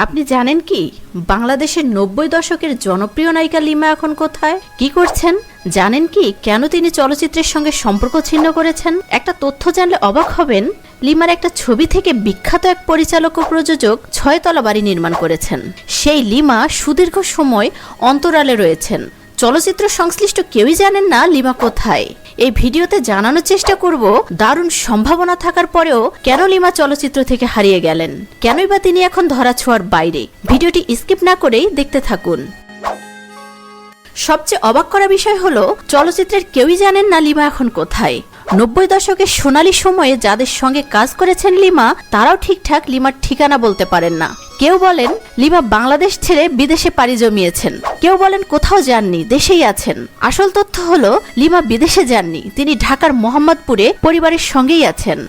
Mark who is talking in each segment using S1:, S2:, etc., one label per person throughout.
S1: আপনি জানেন কি? বাংলাদেশের নব্বই দশকের জনপ্রিয় নায়িকা লিমা এখন কোথায়? কি করছেন? জানেন কি কেন তিনি চলচ্চিত্রের সঙ্গে সম্পর্ক ছিন্ন করেছেন? একটা তথ্য জানলে অবাক হবেন, লিমার একটা ছবি থেকে বিখ্যাত এক পরিচালক ও প্রযোজক ছয়তলা বাড়ি নির্মাণ করেছেন। সেই লিমা সুদীর্ঘ সময় অন্তরালে রয়েছেন। চলচ্চিত্র সংশ্লিষ্ট কেউই জানেন না লিমা কোথায়। এই ভিডিওতে জানানোর চেষ্টা করব, দারুণ সম্ভাবনা থাকার পরেও কেন লিমা চলচ্চিত্র থেকে হারিয়ে গেলেন? কেনই বা তিনি এখন ধরা ছোঁয়ার বাইরে? ভিডিওটি স্কিপ না করেই দেখতে থাকুন। সবচেয়ে অবাক করা বিষয় হলো, চলচ্চিত্রের কেউই জানেন না লিমা এখন কোথায়। নব্বই দশকের সোনালী সময়ে যাদের সঙ্গে কাজ করেছেন লিমা, তারাও ঠিকঠাক লিমার ঠিকানা বলতে পারেন না। কেউ বলেন, লিমা বাংলাদেশ ছেড়ে বিদেশে পাড়ি জমিয়েছেন। কেউ বলেন, কোথাও যাননি, দেশেই আছেন। আসল তথ্য হলো, লিমা বিদেশে যাননি, তিনি ঢাকার মোহাম্মদপুরে পরিবারের সঙ্গেই আছেন।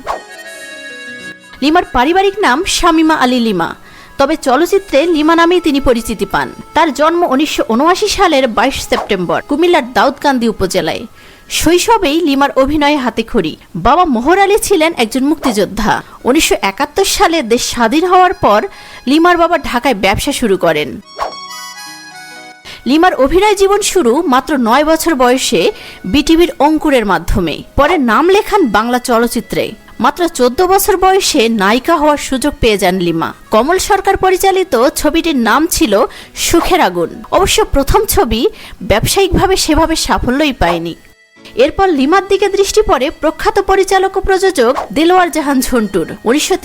S1: লিমার পারিবারিক নাম শামিমা আলী লিমা। তবে চলচ্চিত্রে লিমা নামেই তিনি পরিচিতি পান। তার জন্ম উনিশশো উনআশি সালের বাইশ সেপ্টেম্বর, কুমিল্লার দাউদকান্দি উপজেলায়। শৈশবেই লিমার অভিনয়ে হাতেখড়ি বাবা মোহর আলী ছিলেন একজন মুক্তিযোদ্ধা। উনিশশো একাত্তর সালে দেশ স্বাধীন হওয়ার পর লিমার বাবা ঢাকায় ব্যবসা শুরু করেন। লিমার অভিনয় জীবন শুরু মাত্র নয় বছর বয়সে বিটিভির অঙ্কুরের মাধ্যমে। পরে নাম লেখান বাংলা চলচ্চিত্রে। মাত্র চোদ্দ বছর বয়সে নায়িকা হওয়ার সুযোগ পেয়ে যান লিমা। কমল সরকার পরিচালিত ছবিটির নাম ছিল সুখের আগুন। অবশ্য প্রথম ছবি ব্যবসায়িকভাবে সেভাবে সাফল্যই পায়নি। এরপর লিমার দিকে দৃষ্টি পড়ে প্রখ্যাত পরিচালক ও প্রযোজক দিলওয়ার জাহান ঝন্টুর। উনিশশো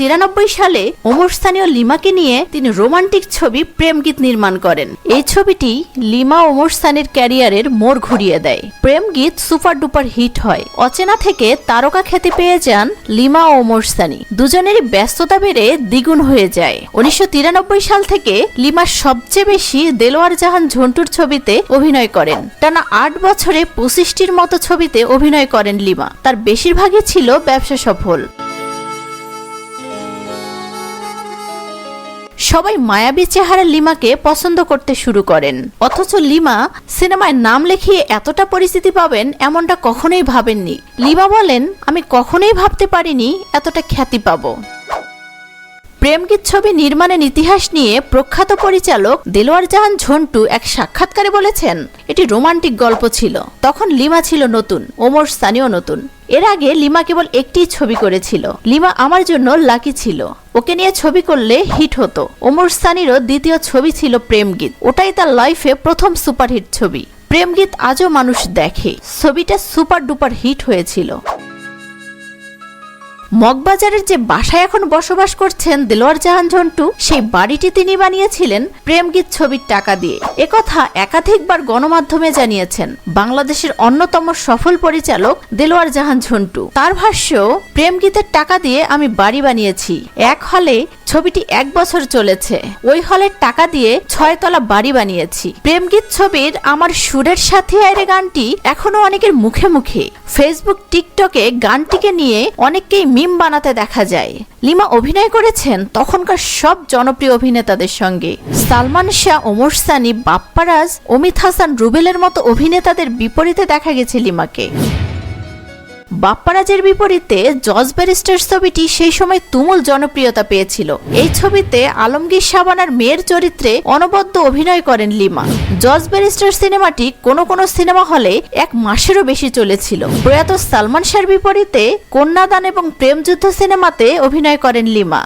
S1: সালে ওমর স্থানীয় লিমাকে নিয়ে তিনি রোমান্টিক ছবি প্রেম গীত নির্মাণ করেন। এই ছবিটি লিমা ওমর স্থানের ক্যারিয়ারের মোড় ঘুরিয়ে দেয়। প্রেম গীত সুপার ডুপার হিট হয়। অচেনা থেকে তারকা খ্যাতি পেয়ে যান লিমা ও ওমর স্থানী। দুজনেরই ব্যস্ততা বেড়ে দ্বিগুণ হয়ে যায়। উনিশশো তিরানব্বই সাল থেকে লিমা সবচেয়ে বেশি দেলোয়ার জাহান ঝন্টুর ছবিতে অভিনয় করেন। টানা আট বছরে পঁচিশটির মতো ছবিতে অভিনয় করেন লিমা। তার বেশিরভাগই ছিল ব্যবসা সফল। সবাই মায়াবী চেহারা লিমাকে পছন্দ করতে শুরু করেন। অথচ লিমা সিনেমায় নাম লেখিয়ে এতটা পরিচিতি পাবেন এমনটা কখনোই ভাবেননি। লিমা বলেন, আমি কখনোই ভাবতে পারিনি এতটা খ্যাতি পাবো। প্রেমগীত ছবি নির্মাণের ইতিহাস নিয়ে প্রখ্যাত পরিচালক দেলোয়ার জাহান ঝন্টু এক সাক্ষাৎকারে বলেছেন, এটি রোমান্টিক গল্প ছিল। তখন লিমা ছিল নতুন, ওমর স্থানীয় নতুন। এর আগে লিমা কেবল একটি ছবি করেছিল। লিমা আমার জন্য লাকি ছিল। ওকে নিয়ে ছবি করলে হিট হতো। ওমর স্থানীরও দ্বিতীয় ছবি ছিল প্রেমগীত। ওটাই তার লাইফে প্রথম সুপারহিট ছবি। প্রেমগীত আজও মানুষ দেখে। ছবিটা সুপার ডুপার হিট হয়েছিল। মগবাজারের যে বাসায় এখন বসবাস করছেন দেলোয়ার জাহান ঝন্টু, সেই বাড়িটি তিনি বানিয়েছিলেন প্রেমগীত ছবির টাকা দিয়ে। একথা একাধিকবার গণমাধ্যমে জানিয়েছেন বাংলাদেশের অন্যতম সফল পরিচালক দেলোয়ার জাহান ঝন্টু। তার ভাষ্য প্রেমগীতের টাকা দিয়ে আমি বাড়ি বানিয়েছি। এক হলে ছবিটি এক বছর চলেছে। ওই হলের টাকা দিয়ে ছয়তলা বাড়ি বানিয়েছি। প্রেমগীত ছবির আমার সুরের সাথে আইরে গানটি এখনও অনেকের মুখে মুখে। ফেসবুক, টিকটকে গানটিকে নিয়ে অনেককেই মিম বানাতে দেখা যায়। লিমা অভিনয় করেছেন তখনকার সব জনপ্রিয় অভিনেতাদের সঙ্গে। সালমান শাহ, ওমর সানি বাপ্পারাজ অমিত হাসান, রুবেলের মতো অভিনেতাদের বিপরীতে দেখা গেছে লিমাকে। বাপ্পারাজের বিপরীতে জজ ব্যারিস্টার ছবিটি সেই সময় তুমুল জনপ্রিয়তা পেয়েছিল। এই ছবিতে আলমগীর সাবানার মেয়ের চরিত্রে অনবদ্য অভিনয় করেন লিমা। জজ ব্যারিস্টার সিনেমাটি কোনো কোনো সিনেমা হলে এক মাসেরও বেশি চলেছিল। প্রয়াত সালমান শাহর বিপরীতে কন্যাদান এবং প্রেমযুদ্ধ সিনেমাতে অভিনয় করেন লিমা।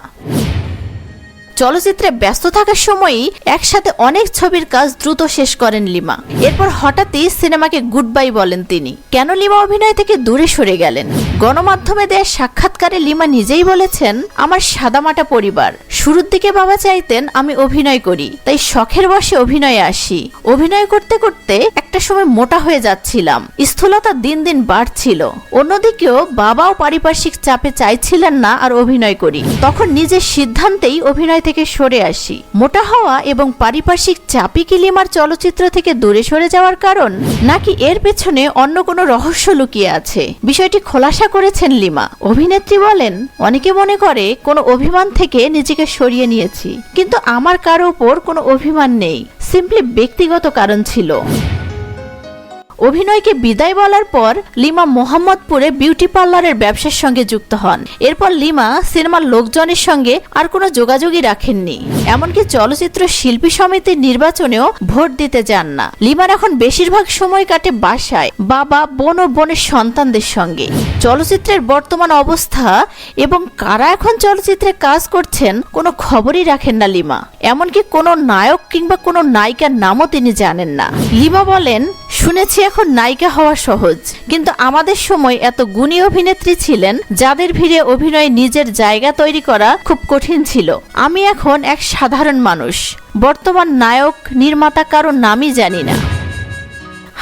S1: চলচ্চিত্রে ব্যস্ত থাকার সময়ই একসাথে অনেক ছবির কাজ দ্রুত শেষ করেন লিমা। এরপর হঠাৎই সিনেমাকে গুড বাই বলেন তিনি। কেন লিমা অভিনয় থেকে দূরে সরে গেলেন? গণমাধ্যমে দেয়া সাক্ষাৎকারে লিমা নিজেই বলেছেন, আমার সাদামাটা পরিবার। শুরুর দিকে বাবা চাইতেন আমি অভিনয় করি, তাই শখের বসে অভিনয়ে আসি। অভিনয় করতে করতে একটা সময় মোটা হয়ে যাচ্ছিলাম। স্থূলতা দিন দিন বাড়ছিল। অন্যদিকেও বাবাও পারিপার্শ্বিক চাপে চাইছিলেন না আর অভিনয় করি। তখন নিজের সিদ্ধান্তেই অভিনয় সরে আসি। মোটা হওয়া এবং পারিপার্শ্বিক চাপই কি লিমার চলচ্চিত্র থেকে দূরে সরে যাওয়ার কারণ? নাকি এর পেছনে অন্য কোনো রহস্য লুকিয়ে আছে? বিষয়টি খোলাসা করেছেন লিমা। অভিনেত্রী বলেন, অনেকে মনে করে কোনো অভিমান থেকে নিজেকে সরিয়ে নিয়েছি। কিন্তু আমার কারও ওপর কোনো অভিমান নেই। সিম্পলি ব্যক্তিগত কারণ ছিল। অভিনয়কে বিদায় বলার পর লিমা মোহাম্মদপুরে বিউটি পার্লারের ব্যবসার সঙ্গে যুক্ত হন। এরপর লিমা সিনেমার লোকজনের সঙ্গে আর কোনো যোগাযোগই রাখেননি। এমনকি চলচ্চিত্র শিল্পী সমিতির নির্বাচনেও ভোট দিতে যান না। লিমার এখন বেশিরভাগ সময় কাটে বাসায়, বাবা, বোন ও বোনের সন্তানদের সঙ্গে। চলচ্চিত্রের বর্তমান অবস্থা এবং কারা এখন চলচ্চিত্রে কাজ করছেন কোনো খবরই রাখেন না লিমা। এমনকি কোনো নায়ক কিংবা কোনো নায়িকার নামও তিনি জানেন না। লিমা বলেন, শুনেছি এখন নায়িকা হওয়া সহজ। কিন্তু আমাদের সময় এত গুণী অভিনেত্রী ছিলেন, যাদের ভিড়ে অভিনয়ে নিজের জায়গা তৈরি করা খুব কঠিন ছিল। আমি এখন এক সাধারণ মানুষ। বর্তমান নায়ক, নির্মাতা কারও নামই জানি না।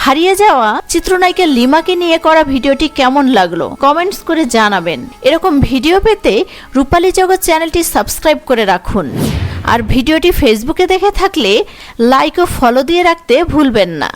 S1: হারিয়ে যাওয়া চিত্রনায়িকা লিমাকে নিয়ে করা ভিডিওটি কেমন লাগল, কমেন্টস করে জানাবেন। এরকম ভিডিও পেতে রূপালী জগৎ চ্যানেলটি সাবস্ক্রাইব করে রাখুন। আর ভিডিওটি ফেসবুকে দেখে থাকলে লাইক ও ফলো দিয়ে রাখতে ভুলবেন না।